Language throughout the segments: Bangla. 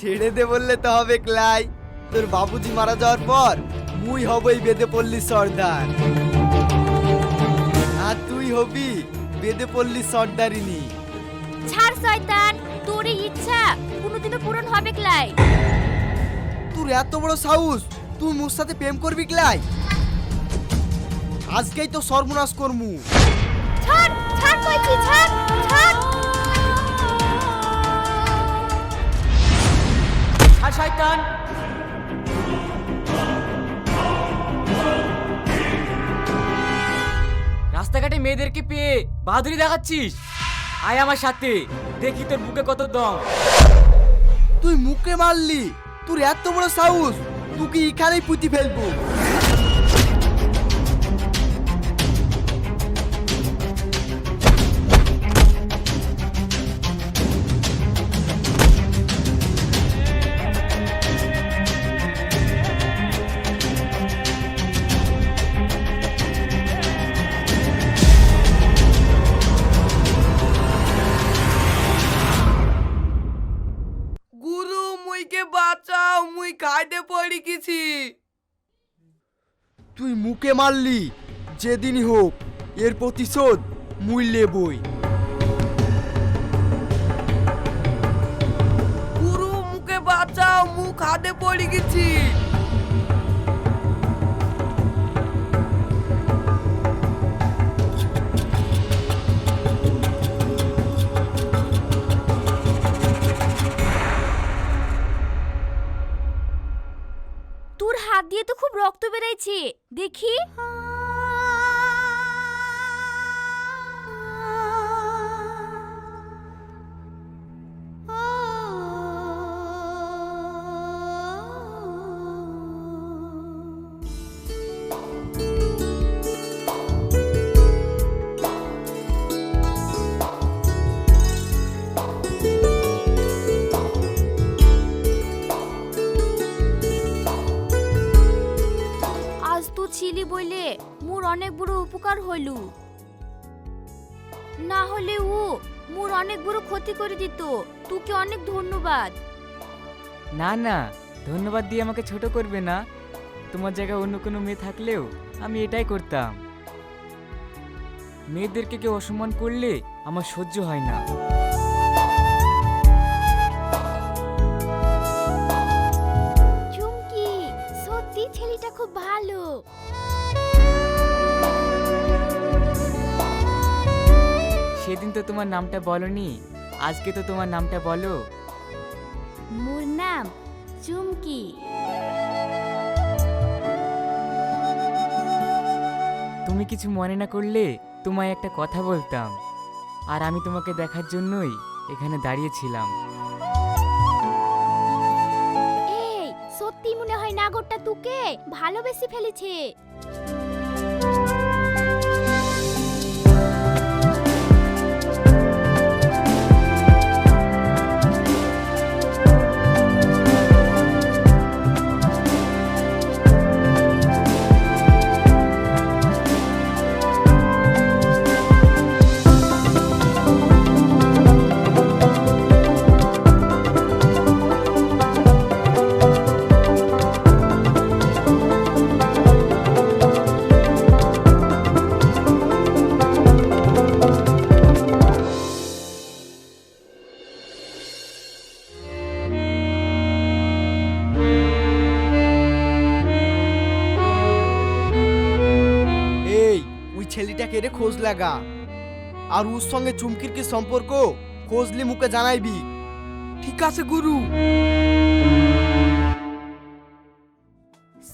ছেড়ে দে বললে তো হবে ক্লাই। তোর বাবুজি মারা যাওয়ার পর মুই হবই বেদে পল্লী সর্দার। আর তুই হবি বেদে পল্লী সর্দারিনী। ছাড় শয়তান তোর এই ইচ্ছা কোনোদিনও পূরণ হবে ক্লাই। তোর এত বড় সাহস তুই মোর সাথে প্রেম করবি ক্লাই? আজকেই তো সর্বনাশ করমু। ছাড় ছাড় কইছি ছাড়। রাস্তাঘাটে মেয়েদেরকে পেয়ে বাহাদুরি দেখাচ্ছিস? আয় আমার সাথে, দেখি তোর বুকে কত দম। তুই মুখে মারলি, তোর এত বড় সাহস তুই কি এখানেই পুঁতি ফেলব। কাইদে পড়ি গেছি তুই মুখে মারলি যেদিনই হোক। এর প্রতিশোধ মুই লেবই গুরু মুখে বাঁচাও মুখ হাতে পড়ে গেছি রক্ত বেরাইছে দেখি। অনেক বড় উপকার হইল। না হলে ও মোর অনেক বড় ক্ষতি করে দিত। তোকে অনেক ধন্যবাদ। না না, ধন্যবাদ দিয়ে আমাকে ছোট করবে না। তোমার জায়গায় অন্য কোনো মেয়ে থাকলেও আমি এটাই করতাম। মেয়েদেরকে কেউ অসম্মান করলে আমার সহ্য হয় না। সেদিন তো তোমার নামটা বলনি। আজকে তো তোমার নামটা বলো। মোর নাম চুমকি। তুমি কিছু মনে না করলে তোমায় একটা কথা বলতাম। আর আমি তোমাকে দেখার জন্যই এখানে দাঁড়িয়েছিলাম। এই সত্যি মনে হয় নাগরটা তোকে ভালোবেসে ফেলেছে। রে খোঁজ লাগা। আর ওর সঙ্গে চুমকির কি সম্পর্ক? খোঁজলি মুখে জানাইবি। ঠিক আছে, গুরু।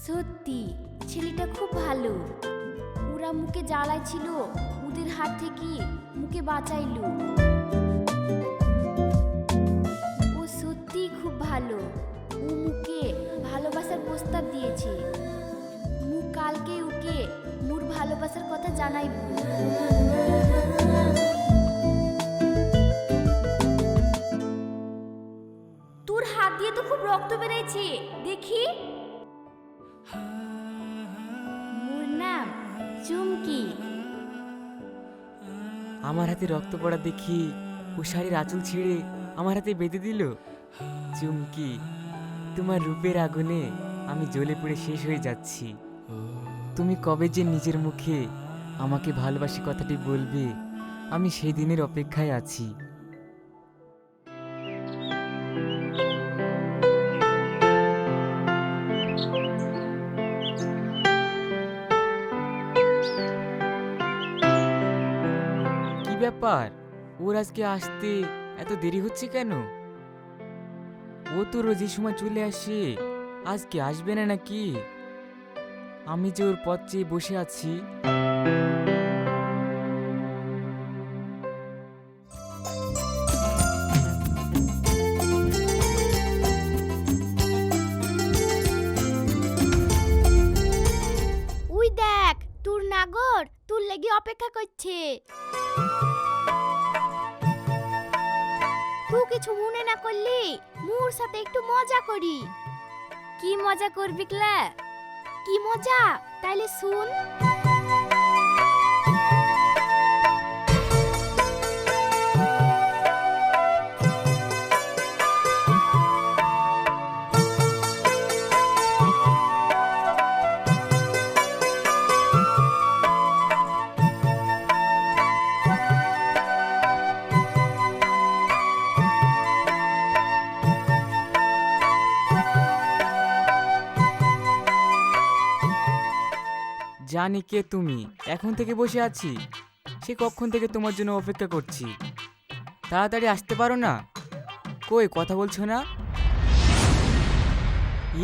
সত্যি, ছেলেটা খুব ভালো। ওরা মুখে জ্বালায় ছিল, ওদের হাত থেকে মুখে বাঁচাইলো। জানাইব তোর হাত দিয়ে তো খুব রক্ত বেরাইছে দেখি। চুমকি। আমার হাতে রক্ত পড়া দেখি ও শাড়ির আঁচল ছিঁড়ে আমার হাতে বেঁধে দিল। চুমকি, তোমার রূপের আগুনে আমি জ্বলে পুড়ে শেষ হয়ে যাচ্ছি। তুমি কবে যে নিজের মুখে আমাকে ভালোবাসি কথাটি বলবে। আমি সেই দিনের অপেক্ষায় আছি। কি ব্যাপার? ওর আজকে আসতে এত দেরি হচ্ছে কেন? ও তো রোজ এই সময় চলে আসে। আজকে আসবে না নাকি? আমি যে ওর পথ চেয়ে বসে আছি। উই দেখ, তোর নাগর তোর লেগে অপেক্ষা করছে। তুই কিছু মনে না করলি, মোর সাথে একটু মজা করি। কি মজা করবি ক্লা? কি মজা? তাইলে শুন। জানি কে তুমি? এখন থেকে বসে আছি। সে কখন থেকে তোমার জন্য অপেক্ষা করছি? তাড়াতাড়ি আসতে পারো না? কই কথা বলছো না?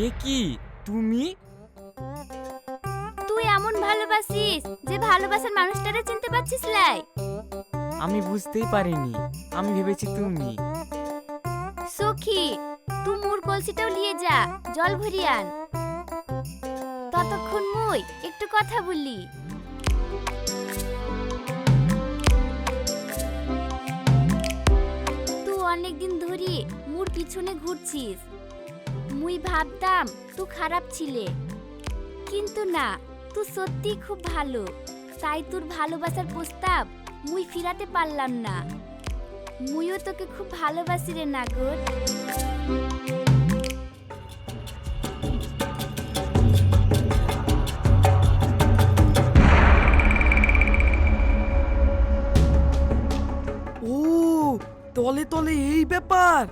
এ কি? তুমি? তুই এমন ভালোবাসিস যে ভালোবাসার মানুষটারে চিনতে পারছিস লাই? আমি বুঝতেই পারিনি। আমি ভেবেছি তুমি। সখী তুই মোর কলসিটাও নিয়ে যা জল ভরিয়ে আন। মুই, একটু কথা বলি। তুই অনেক দিন ধরে মোর পিছনে ঘুরছিস। মুই ভাবতাম তুই খারাপ ছিলে। কিন্তু না, তুই সত্যি খুব ভালো। তাই তোর ভালোবাসার প্রস্তাব মুই ফিরাতে পারলাম না। মুইও তোকে খুব ভালোবাসি রে নাগর। তলে তলে এই ব্যাপার।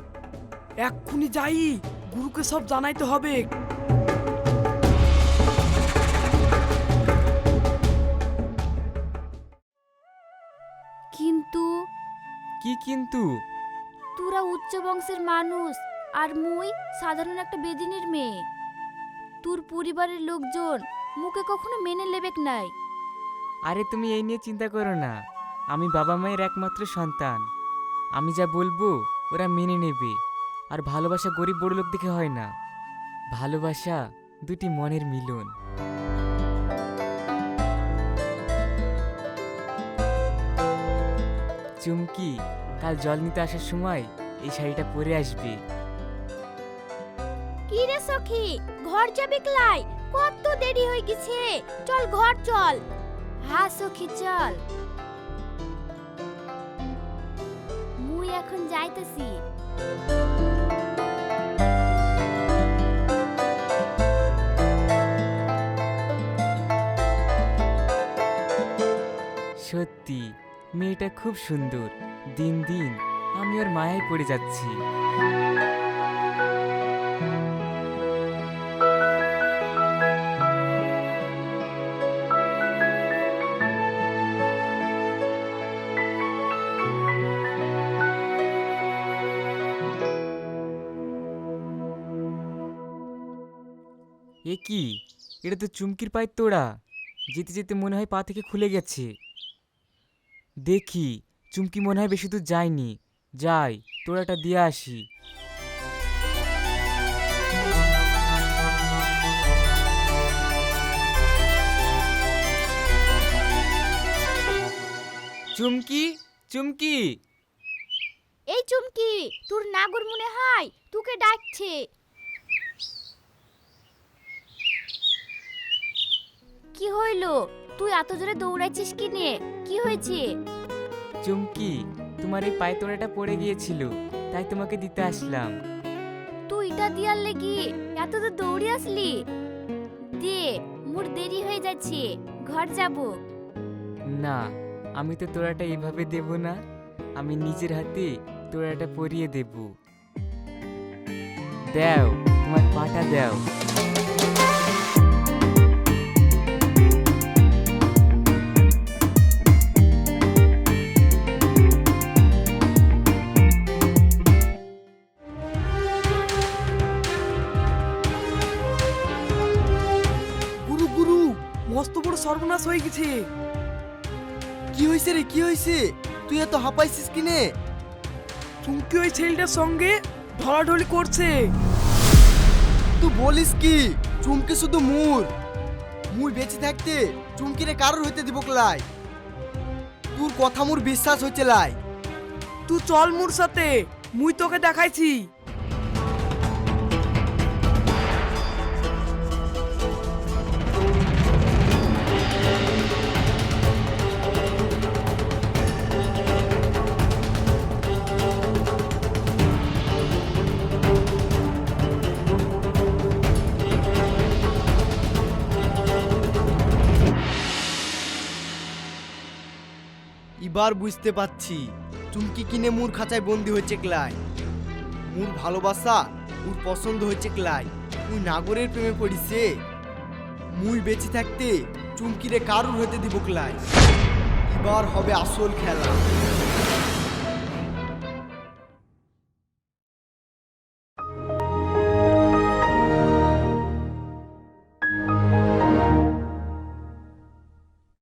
এক্ষুনি যাই গুরুকে সব জানাইতে হবে। কিন্তু কি কিন্তু? তোরা উচ্চ বংশের মানুষ আর মুই সাধারণ একটা বেদিনীর মেয়ে। তোর পরিবারের লোকজন মুখে কখনো মেনে লেবেক নাই। আরে তুমি এই নিয়ে চিন্তা করো না। আমি বাবা মায়ের একমাত্র সন্তান। আমি যা বলব, ওরা মেনে নেবে। আর ভালোবাসা গরিব বড় লোক দেখে হয় না। ভালোবাসা দুটি মনের মিলন। চুমকি, কাল জল নিতে আসার সময় এই শাড়িটা পরে আসবে। কি রে সখী, ঘর যাবে ক্লাই? কত দেরি হয়ে গেছে। চল ঘর চল। হ্যাঁ সখি, চল। মুই এখন যাইতেছি। সত্যি মেয়েটা খুব সুন্দর। দিন দিন আমি ওর মায়ায় পড়ে যাচ্ছি। এ কি? এটা তো চুমকির পায়ের তোড়া। যেতে যেতে মনে হয় পা থেকে খুলে গেছে। দেখি, চুমকি মনে হয় বেশি দূর যায়নি। যাই, তোড়াটা দিয়ে আসি। চুমকি চুমকি! এই চুমকি, তোর নাগর মনে হয় তোকে ডাকছে। কি হইল? তুই এত জোরে দৌড়াইছিস কি নিয়ে? কি হয়েছে? চুমকি তোমার এই পায়ে তোড়াটা পড়ে গিয়েছিল তাই তোমাকে দিতে আসলাম। ওইটা দিয়ার লেগি এত তো দৌড়ে আসলি? দে মোর দেরি হয়ে যাচ্ছে ঘর যাব। না আমি তো তোরাটা এইভাবে দেব না আমি নিজের হাতে তোরাটা পরিয়ে দেব। দেও তোমার পাটা দেও। সর্বনাশ কি হয়েছে রে কি হয়েছে তুই এত হাঁপাইছিস কিনে? চুমকি ওই ছেলেটার সঙ্গে ঢলাঢলি করছে। তুই বলিস কি? চুমকি শুধু মুর। মুই বেঁচে থাকতে চুমকিরে কারোর হইতে দিব লাই তোর কথা মোর বিশ্বাস হচ্ছে লাই। তুই চল মোর সাথে মুই তোকে দেখাইছি। এবার বুঝতে পারছি। চুমকি কিনে মুর খাঁচায় বন্দি হয়েছে ক্লাই মুর ভালোবাসা ওর পছন্দ হয়েছে ক্লাই তুই নাগরের প্রেমে পড়িছে মুই বেঁচে থাকতে চুমকিরে কারুর হতে দিব ক্লাই এবার হবে আসল খেলা।